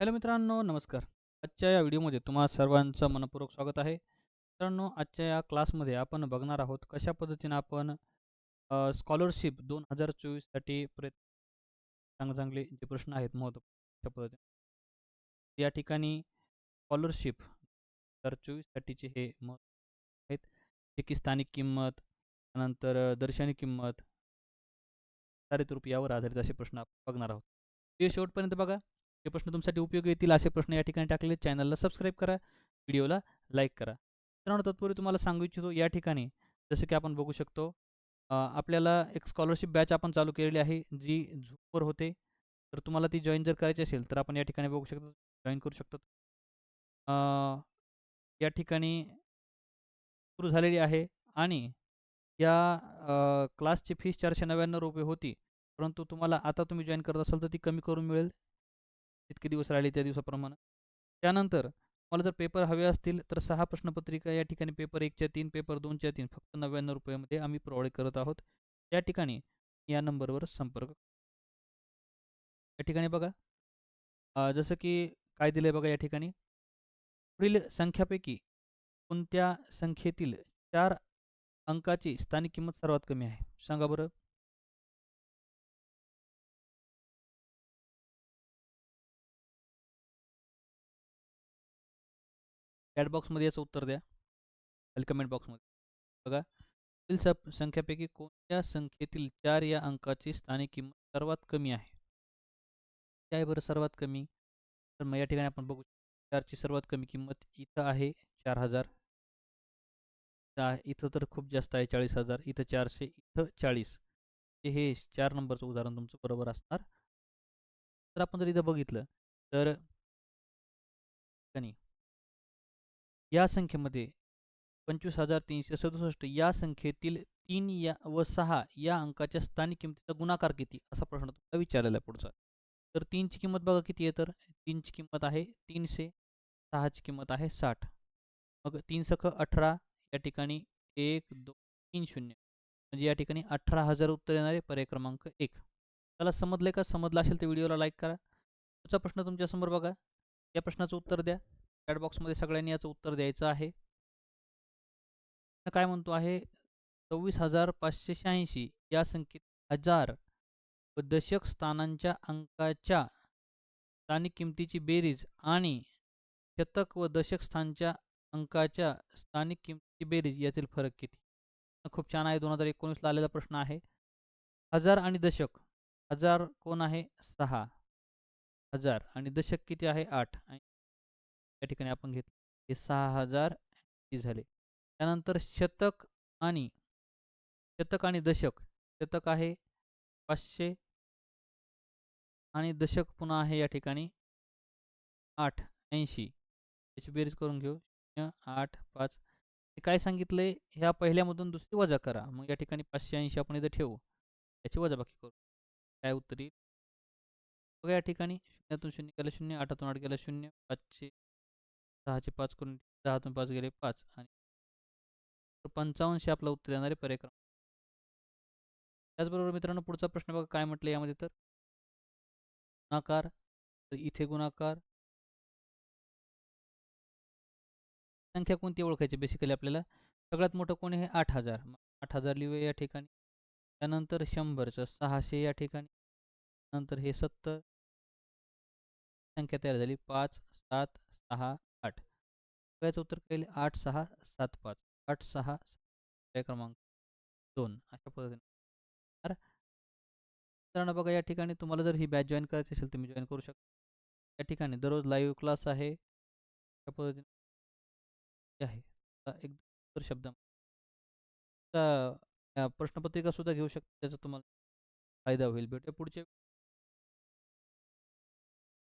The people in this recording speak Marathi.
हॅलो मित्रांनो, नमस्कार. आजच्या या व्हिडिओमध्ये तुम्हा सर्वांचं मनपूर्वक स्वागत आहे. मित्रांनो, आजच्या या क्लासमध्ये आपण बघणार आहोत कशा पद्धतीनं आपण स्कॉलरशिप दोन हजार चोवीससाठी प्रयत्न चांगले-चांगले जे प्रश्न आहेत महत्त्वपूर्ण अशा पद्धतीने. या ठिकाणी स्कॉलरशिप हजार चोवीससाठीचे हे महत्त्व आहेत, जे की स्थानिक किंमत, त्यानंतर दर्शनी किंमत, निर्धारित रूप यावर आधारित असे प्रश्न आपण बघणार आहोत. हे शेवटपर्यंत बघा. हे प्रश्न तुमच्यासाठी उपयोगी येतील असे प्रश्न या ठिकाणी टाकले. चॅनलला सबस्क्राईब करा, व्हिडिओला लाईक करा. मित्रांनो, तत्पूर्वी तुम्हाला सांगू इच्छितो या ठिकाणी जसं की आपण बघू शकतो आपल्याला एक स्कॉलरशिप बॅच आपण चालू केलेली आहे, जी झूमवर होते. तर तुम्हाला ती जॉईन जर करायची असेल, तर आपण या ठिकाणी बघू शकतो, जॉईन करू शकतो. या ठिकाणी सुरू झालेली आहे आणि या क्लासची फीस ₹499 होती. परंतु तुम्हाला आता तुम्ही जॉईन करत असाल, तर ती कमी करून मिळेल. जितके दिवस राहिले त्या दिवसाप्रमाणे. त्यानंतर तुम्हाला जर पेपर हवे असतील, तर सहा प्रश्नपत्रिका या ठिकाणी पेपर 1च्या 3, पेपर 2च्या 3 फक्त नव्याण्णव रुपयामध्ये आम्ही प्रोव्हाइड करत आहोत. या ठिकाणी या नंबरवर संपर्क या ठिकाणी बघा जसं की काय दिलंय बघा या ठिकाणी. पुढील संख्यापैकी कोणत्या संख्येतील चार अंकाची स्थानिक किंमत सर्वात कमी आहे? सांगा बरं? चॅट बॉक्समध्ये याचं उत्तर द्या. खाली कमेंट बॉक्समध्ये. बघा, पुढील सब संख्यापैकी कोणत्या संख्येतील चार या अंकाची स्थानिक किंमत सर्वात कमी आहे? काय आहे बरं सर्वात कमी? तर मग या ठिकाणी आपण बघू चारची सर्वात कमी किंमत इथं आहे चार हजार इथं तर खूप जास्त आहे चाळीस हजार इथं चारशे इथं 40. हे चार नंबरचं उदाहरण तुमचं बरोबर असणार. तर आपण जर इथं बघितलं, तर ठिकाणी या संख्येमध्ये 25367 या संख्येतील तीन या व सहा या अंकाच्या स्थानिक किमतीचा गुणाकार किती? असा प्रश्न तुम्हाला विचारलेला आहे पुढचा. तर तीनची किंमत बघा किती आहे तर तीनची किंमत आहे तीनशे सहाची किंमत आहे साठ मग तीन सख 18 या ठिकाणी 1, 2, 3, 0 म्हणजे या ठिकाणी अठरा हजार उत्तर येणारे पर्याय क्रमांक एक त्याला समजले का? समजलं असेल तर व्हिडिओला लाईक करा. पुढचा प्रश्न तुमच्यासमोर बघा. या प्रश्नाचं उत्तर द्या. चॅट बॉक्समध्ये सगळ्यांनी याचं उत्तर द्यायचं आहे. काय म्हणतो आहे 24586 या संख्येत हजार व दशक स्थानांच्या अंकाच्या स्थानिक किमतीची बेरीज आणि शतक व दशक स्थानच्या अंकाच्या स्थानिक किमतीची बेरीज यातील फरक किती? खूप छान आहे. 2019 ला आलेला प्रश्न आहे. हजार आणि दशक. हजार कोण आहे? सहा हजार आणि दशक किती आहे? 8. या ठिकाणी आपण घेतलं हे 6000 झाले. त्यानंतर शतक आणि शतक आणि दशक. शतक आहे पाचशे आणि दशक पुन्हा आहे या ठिकाणी 8, 80 याची बेरीज करून घेऊ. 0, 8, 5 हे काय सांगितलंय? ह्या पहिल्यामधून दुसरी वजा करा. मग या ठिकाणी 580 आपण इथे ठेवू. याची वजाबाकी करू. काय उत्तर येईल? बघा या ठिकाणी शून्यातून शून्य केलं शून्य आठातून आठ केलं शून्य पाचशे 6चे 5 करून 10तून 5 गेले 5 आणि 55 आपलं उत्तर येणार आहे पर्याय क्रमांक. त्याचबरोबर मित्रांनो पुढचा प्रश्न बघा काय म्हटलं यामध्ये तर गुणाकार. तर इथे गुणाकार. संख्या कोणती ओळखायची बेसिकली आपल्याला? सगळ्यात मोठं कोण आहे? 8000. मग 8000 लिहूया या ठिकाणी. त्यानंतर शंभरचं सहाशे या ठिकाणी. नंतर हे 70. संख्या तयार झाली 5, 7, 6, 8. याचं उत्तर काय येईल? 8, 6, 7, 5. 8, 6, क्रमांक दोन अशा पद्धतीने. तर मित्रांनो बघा या ठिकाणी तुम्हाला जर ही बॅच जॉईन करायची असेल, तुम्ही जॉईन करू शकता. या ठिकाणी दररोज लाईव्ह क्लास आहे. अशा पद्धतीने आहे. एक शब्द प्रश्नपत्रिका सुद्धा घेऊ शकता. त्याचा तुम्हाला फायदा होईल. भेटूया पुढच्या